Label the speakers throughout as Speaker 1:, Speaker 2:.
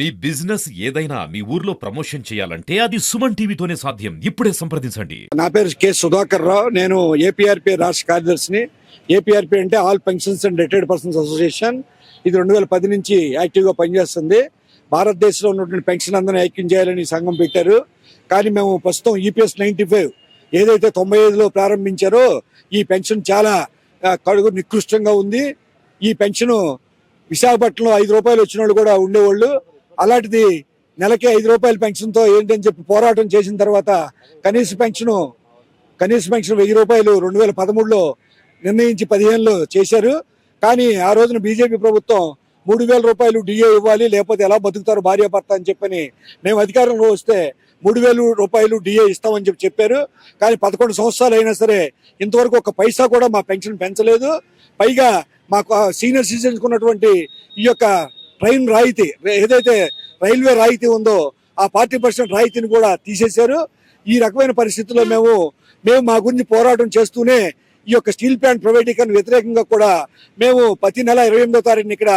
Speaker 1: మీ business ఏదైనా మీ ఊర్లో promotion చేయాలంటే అది సుమన్ టీవీతోనే సాధ్యం. ఇప్పుడే సంప్రదించండి.
Speaker 2: నా పేరు కె సుధాకర్ రావు. నేను ఏపీఆర్పీ రాష్ట్ర కార్యదర్శిని. ఏపీఆర్పీ అంటే all pensions and retired persons association. ఇది రెండు వేల పది నుంచి యాక్టివ్గా పనిచేస్తుంది. భారతదేశంలో ఉన్నటువంటి పెన్షన్ అందరినీ ఐక్యం చేయాలని సంఘం పెట్టారు. కానీ మేము ప్రస్తుతం ఈపీఎస్ నైన్టీ ఫైవ్ ఏదైతే తొంభై ఐదులో ప్రారంభించారో ఈ పెన్షన్ చాలా కడుగు నికృష్టంగా ఉంది. ఈ పెన్షన్ విశాఖపట్నంలో ఐదు రూపాయలు వచ్చిన వాళ్ళు కూడా ఉండేవాళ్ళు. అలాంటిది నెలకే ఐదు రూపాయల పెన్షన్తో ఏంటని చెప్పి పోరాటం చేసిన తర్వాత కనీస పెన్షన్ కనీస పెన్షన్ వెయ్యి రూపాయలు రెండు వేల పదమూడులో నిర్ణయించి పదిహేనులో చేశారు. కానీ ఆ రోజున బీజేపీ ప్రభుత్వం మూడు వేల రూపాయలు డిఏ ఇవ్వాలి లేకపోతే ఎలా బతుకుతారు భార్యాభర్త అని చెప్పని మేము అధికారంలో వస్తే మూడు వేలు రూపాయలు డిఏ ఇస్తామని చెప్పి చెప్పారు. కానీ పదకొండు సంవత్సరాలు అయినా సరే ఇంతవరకు ఒక పైసా కూడా మా పెన్షన్ పెంచలేదు. పైగా మాకు సీనియర్ సిటిజన్స్ ఉన్నటువంటి ఈ యొక్క ట్రైన్ రాయితీ ఏదైతే రైల్వే రాయితీ ఉందో ఆ ఫార్టీ పర్సెంట్ రాయితీని కూడా తీసేశారు. ఈ రకమైన పరిస్థితుల్లో మేము మేము మా గురించి పోరాటం చేస్తూనే ఈ యొక్క స్టీల్ ప్లాంట్ ప్రైవేటీకరణ వ్యతిరేకంగా కూడా మేము ప్రతి నెల ఇరవై ఎనిమిదో తారీఖున ఇక్కడ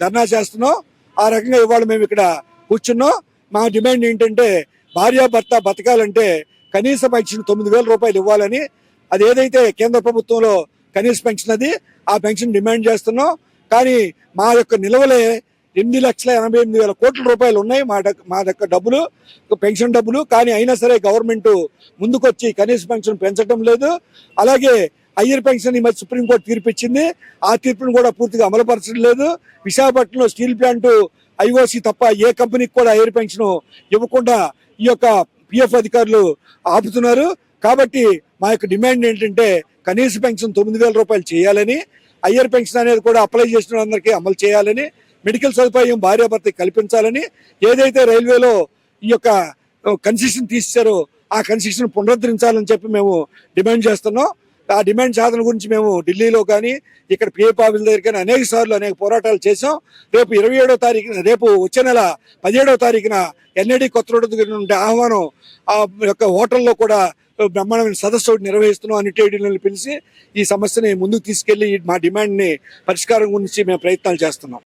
Speaker 2: ధర్నా చేస్తున్నాం. ఆ రకంగా ఇవాళ మేము ఇక్కడ కూర్చున్నాం. మా డిమాండ్ ఏంటంటే భార్యాభర్త బతకాలంటే కనీస పెన్షన్ తొమ్మిది వేల రూపాయలు ఇవ్వాలని అది ఏదైతే కేంద్ర ప్రభుత్వంలో కనీస పెన్షన్ అది ఆ పెన్షన్ డిమాండ్ చేస్తున్నాం. కానీ మా యొక్క నిలవలే ఎనిమిది లక్షల ఎనభై ఎనిమిది వేల కోట్ల రూపాయలు ఉన్నాయి మా దగ్- మా దగ్గర డబ్బులు పెన్షన్ డబ్బులు. కానీ అయినా సరే గవర్నమెంట్ ముందుకొచ్చి కనీస పెన్షన్ పెంచడం లేదు. అలాగే హయ్యర్ పెన్షన్ ఈ మధ్య సుప్రీంకోర్టు తీర్పు ఇచ్చింది ఆ తీర్పును కూడా పూర్తిగా అమలుపరచడం లేదు. విశాఖపట్నంలో స్టీల్ ప్లాంట్ ఐఓసి తప్ప ఏ కంపెనీకి కూడా హయ్యర్ పెన్షన్ ఇవ్వకుండా ఈ యొక్క పిఎఫ్ అధికారులు ఆపుతున్నారు. కాబట్టి మా యొక్క డిమాండ్ ఏంటంటే కనీస పెన్షన్ తొమ్మిది వేల రూపాయలు చేయాలని హయ్యర్ పెన్షన్ అనేది కూడా అప్లై చేసిన అందరికీ అమలు చేయాలని మెడికల్ సదుపాయం భార్యాభర్తకి కల్పించాలని ఏదైతే రైల్వేలో ఈ యొక్క కన్సెషన్ తీసారో ఆ కన్సెషన్ పునరుద్ధరించాలని చెప్పి మేము డిమాండ్ చేస్తున్నాం. ఆ డిమాండ్ సాధన గురించి మేము ఢిల్లీలో కానీ ఇక్కడ పిఏ ఆఫీస్ దగ్గర కానీ అనేక సార్లు అనేక పోరాటాలు చేశాం. రేపు ఇరవై ఏడో తారీఖున రేపు వచ్చే నెల పదిహేడవ తారీఖున ఎన్ఐడి కొత్త రోడ్డు దగ్గర నుండి ఆహ్వానం ఆ యొక్క హోటల్లో కూడా బ్రహ్మాండమైన సదస్సు ఒకటి నిర్వహిస్తున్నాం అన్నిటిని ట్రేడ్ పిలిచి ఈ సమస్యని ముందుకు తీసుకెళ్ళి మా డిమాండ్ని పరిష్కారం గురించి మేము ప్రయత్నాలు చేస్తున్నాం.